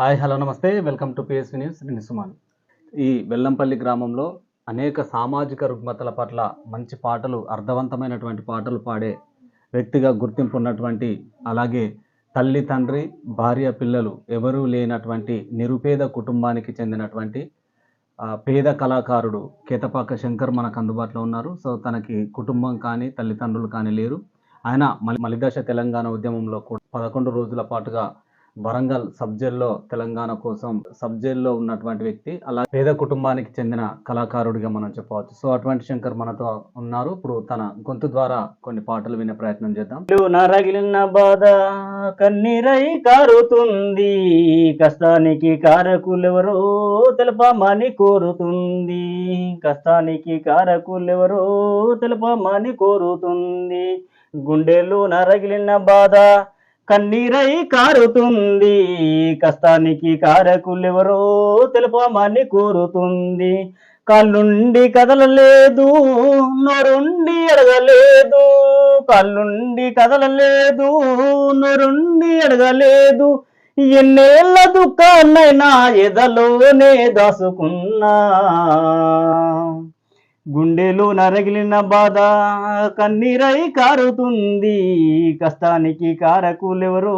Hi hello నమస్తే. Welcome to PSV news. నేను సుమాన్. ఈ వెల్లంపల్లి గ్రామంలో అనేక సామాజిక రుగ్మతల పట్ల మంచి పాటలు అర్థవంతమైనటువంటి పాటలు పాడే వ్యక్తిగా గుర్తింపు ఉన్నటువంటి అలాగే తల్లి తండ్రి భార్య పిల్లలు ఎవరూ లేనటువంటి నిరుపేద కుటుంబానికి చెందినటువంటి పేద కళాకారుడు కేతపాక శంకర్ మనకు అందుబాటులో ఉన్నారు. సో తనకి కుటుంబం కానీ తల్లిదండ్రులు కానీ లేరు. ఆయన మలిదశ తెలంగాణ ఉద్యమంలో కూడా పదకొండు రోజుల పాటుగా వరంగల్ సబ్ జైల్లో తెలంగాణ కోసం సబ్ జైల్లో ఉన్నటువంటి వ్యక్తి అలా పేద కుటుంబానికి చెందిన కళాకారుడిగా మనం చెప్పవచ్చు. సో అటువంటి శంకర్ మనతో ఉన్నారు. ఇప్పుడు తన గొంతు ద్వారా కొన్ని పాటలు వినే ప్రయత్నం చేద్దాం. నరగిలిన బాధ కన్నీరై కారుతుంది. కష్టానికి కారకులెవరో తెలపమని కోరుతుంది. కష్టానికి కారకులెవరో తెలపమని కోరుతుంది. గుండెలు నరగిలిన బాధ కన్నీరై కారుతుంది కష్టానికి కారకులెవరో తెలుపమని కోరుతుంది. కళ్ళుండి కదలలేదు నొరుండి అడగలేదు. కళ్ళుండి కదలలేదు నొరుండి అడగలేదు. ఎన్నేళ్ళ దుఃఖాన్నైనా ఎదలోనే దాసుకున్నా. గుండెలో నరగిలిన బాధ కన్నీరై కారుతుంది. కష్టానికి కారకులెవరో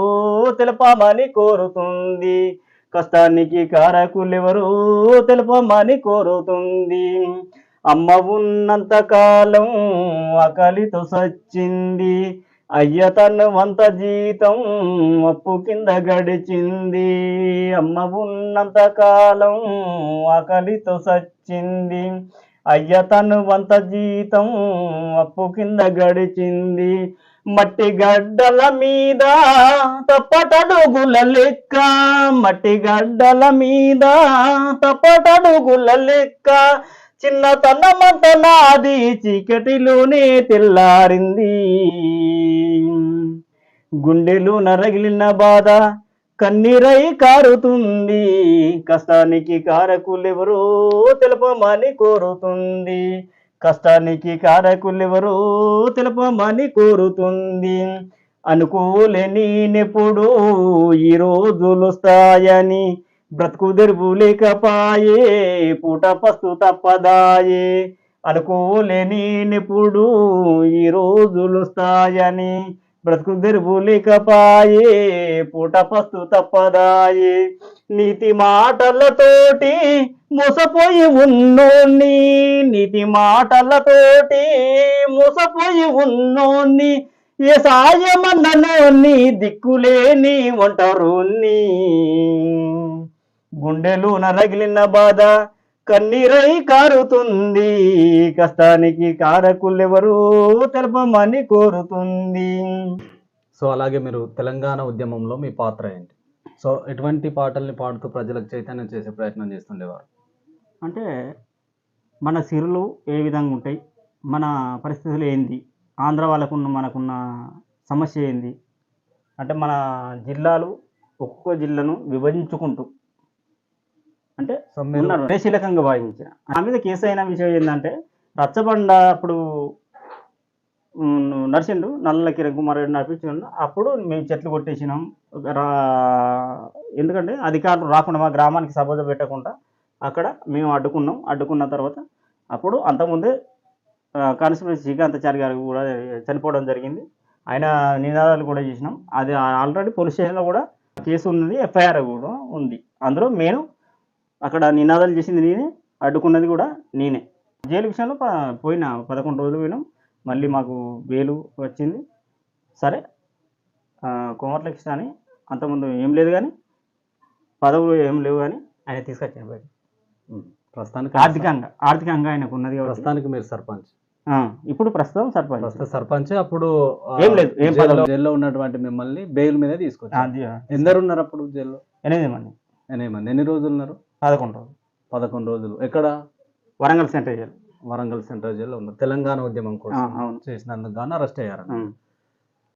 తెలపమని కోరుతుంది. కష్టానికి కారకులెవరో తెలపమని కోరుతుంది. అమ్మ ఉన్నంత కాలం అకలితో సచ్చింది. అయ్య తను వంత జీతం అప్పు కింద గడిచింది. అమ్మ ఉన్నంత కాలం అకలితో సచ్చింది. అయ్య తను వంత జీతం అప్పు కింద గడిచింది. మట్టి గడ్డల మీద తప్పటడుగుల లెక్క. మట్టి గడ్డల మీద తప్పటడుగుల లెక్క. చిన్నతనమంత నాది చీకటిలోనే తెల్లారింది. గుండెలు నరగిలిన బాధ కన్నీరై కారుతుంది. కష్టానికి కారకులెవరో తెలపమని కోరుతుంది. కష్టానికి కారకులెవరో తెలపమని కోరుతుంది. అనుకోలేని నెప్పుడు ఈ రోజులు వస్తాయని బ్రతుకు తెరుపులేకపాయే పూట పస్తు తప్పదాయే. అనుకోలేని నెప్పుడు ఈ రోజులు వస్తాయని బ్రతుకు తెరుపు లేకపాయే పూట పస్తు తప్పదాయే. నీతి మాటలతోటి మోసపోయి ఉన్నోణ్ణి నీతి మాటలతోటి మూసపోయి ఉన్నోన్ని ఏ సాయమన్ననోణ్ణి దిక్కులేని ఒంటరుణ్ణి గుండెలు నరగిలిన బాధ కన్నీరై కారుతుంది. కష్టానికి కారకులెవరూ తెలపమని కోరుతుంది. సో అలాగే మీరు తెలంగాణ ఉద్యమంలో మీ పాత్ర ఏంటి? సో ఎటువంటి పాటల్ని పాడుతూ ప్రజలకు చైతన్యం చేసే ప్రయత్నం చేస్తుండేవారు? అంటే మన సిరులు ఏ విధంగా ఉంటాయి? మన పరిస్థితులు ఏంది? ఆంధ్ర వాళ్ళకున్న మనకున్న సమస్య ఏంది? అంటే మన జిల్లాలు ఒక్కొక్క జిల్లాను విభజించుకుంటూ అంటే ఉన్నారు. పరిశీలకంగా భావించిన. ఆ మీద కేసు అయిన విషయం ఏంటంటే రచ్చబండ అప్పుడు నడిచిండు నల్ల కిరణ్ కుమార్ రెడ్డి నడిపించిండు. అప్పుడు మేము చెట్లు కొట్టేసినాం. రా ఎందుకంటే అధికారులు రాకుండా మా గ్రామానికి సభ పెట్టకుండా అక్కడ మేము అడ్డుకున్నాం. అడ్డుకున్న తర్వాత అప్పుడు అంతకుముందే కానిస్టేబుల్ శ్రీకాంతాచారి గారు కూడా చనిపోవడం జరిగింది. ఆయన నినాదాలు కూడా చేసినాం. అది ఆల్రెడీ పోలీస్ స్టేషన్లో కూడా కేసు ఉంది ఎఫ్ఐఆర్ కూడా ఉంది. అందులో నేను అక్కడ నినాదాలు చేసింది నేనే అడ్డుకున్నది కూడా నేనే. జైలు విషయంలో పోయిన పదకొండు రోజులు పోయినాం. మళ్ళీ మాకు బెయిలు వచ్చింది. సరే కోమట్ల కృష్ణ అని అంతకుముందు ఏం లేదు కానీ పదవులు ఏం లేవు కానీ ఆయన తీసుకొచ్చాను బయట ప్రస్తుతానికి ఆర్థికంగా ఆర్థికంగా ఆయనకు ఉన్నది ప్రస్తుతానికి మీరు సర్పంచ్. ఇప్పుడు ప్రస్తుతం సర్పంచ్. ప్రస్తుత సర్పంచ్ అప్పుడు ఏం లేదు, ఏం జైల్లో- ఉన్నటువంటి మిమ్మల్ని బెయిల్ మీద తీసుకొచ్చారు. ఎందరు ఉన్నారు అప్పుడు జైల్లో? ఎనిమిది మంది. ఎనిమిది మంది. ఎన్ని రోజులు ఉన్నారు? పదకొండు రోజులు. పదకొండు రోజులు. ఎక్కడ? Warangal centre jail. Warangal central జైల్లో ఉన్నారు. తెలంగాణ ఉద్యమం కోసం చేసినందుకు గాను అరెస్ట్ అయ్యారు.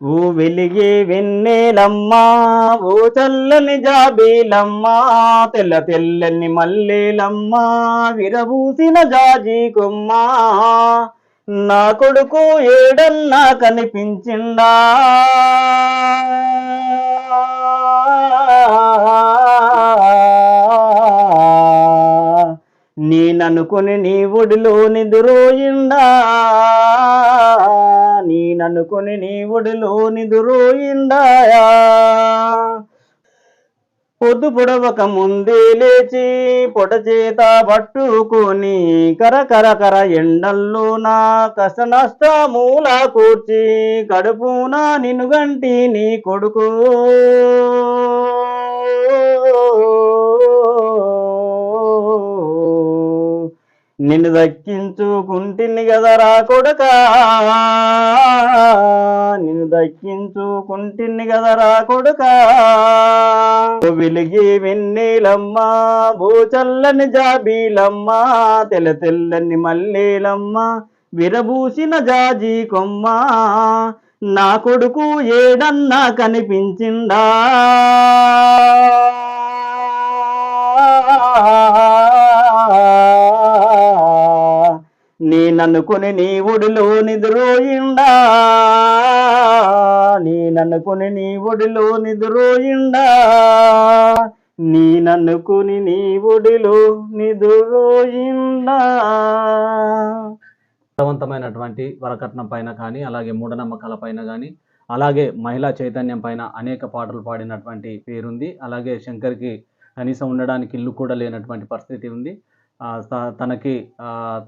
ఓ వెలిగే వెన్నెలమ్మా ఓ చల్లని జాబీలమ్మా తెల్ల తెల్లని మల్లెలమ్మా విరబూసిన జాజి కొమ్మా నా కొడుకు ఏడన్నా కనిపించిండా? నేననుకుని నీ ఒడిలో నిదురోయిండా నేననుకుని నీ ఒడిలో నిదురోయిండా పొద్దు పొడవక ముందే లేచి పొట చేత పట్టుకొని కర కర కర ఎండల్లో నా కష్ట నష్టమూల కూర్చి కడుపున నిన్ను గంటి నీ కొడుకు. నిన్ను దక్కించుకుంటిని కదరా కొడక. నిన్ను దక్కించుకుంటిని కదరా కొడుకా. వెలిగి వెన్నీలమ్మ భూచల్లని జాబీలమ్మ తెల్ల తెల్లని మల్లేలమ్మ విరబూసిన జాజీ కొమ్మ. నా కొడుకు ఏడన్నా కనిపించిందా నేననుకుని నీ ఒడిలో నిద్రోయిండా. నేననుకుని నీ ఒడిలో నిద్రోయిండా. నేననుకుని నీ ఒడిలో నిద్రోయిండా. అర్థవంతమైనటువంటి వరకట్నం పైన కానీ అలాగే మూఢనమ్మకాల పైన కానీ అలాగే మహిళా చైతన్యం పైన అనేక పాటలు పాడినటువంటి పేరుంది. అలాగే శంకర్కి కనీసం ఉండడానికి ఇల్లు కూడా లేనటువంటి పరిస్థితి ఉంది. తనకి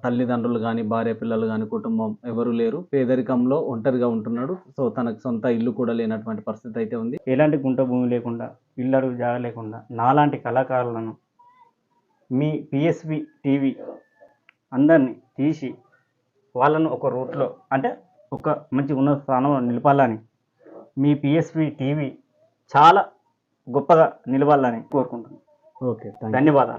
తల్లిదండ్రులు కానీ భార్య పిల్లలు కానీ కుటుంబం ఎవరు లేరు. పేదరికంలో ఒంటరిగా ఉంటున్నాడు. సో తనకు సొంత ఇల్లు కూడా లేనటువంటి పరిస్థితి అయితే ఉంది. ఎలాంటి గుంట భూమి లేకుండా ఇల్లరు జాగ లేకుండా నాలాంటి కళాకారులను మీ పిఎస్వి టీవీ అందరినీ తీసి వాళ్ళను ఒక రూట్లో అంటే ఒక మంచి ఉన్నత స్థానంలో నిలపాలని మీ పిఎస్వి టీవీ చాలా గొప్పగా నిలవాలని కోరుకుంటున్నాను. ఓకే ధన్యవాదాలు.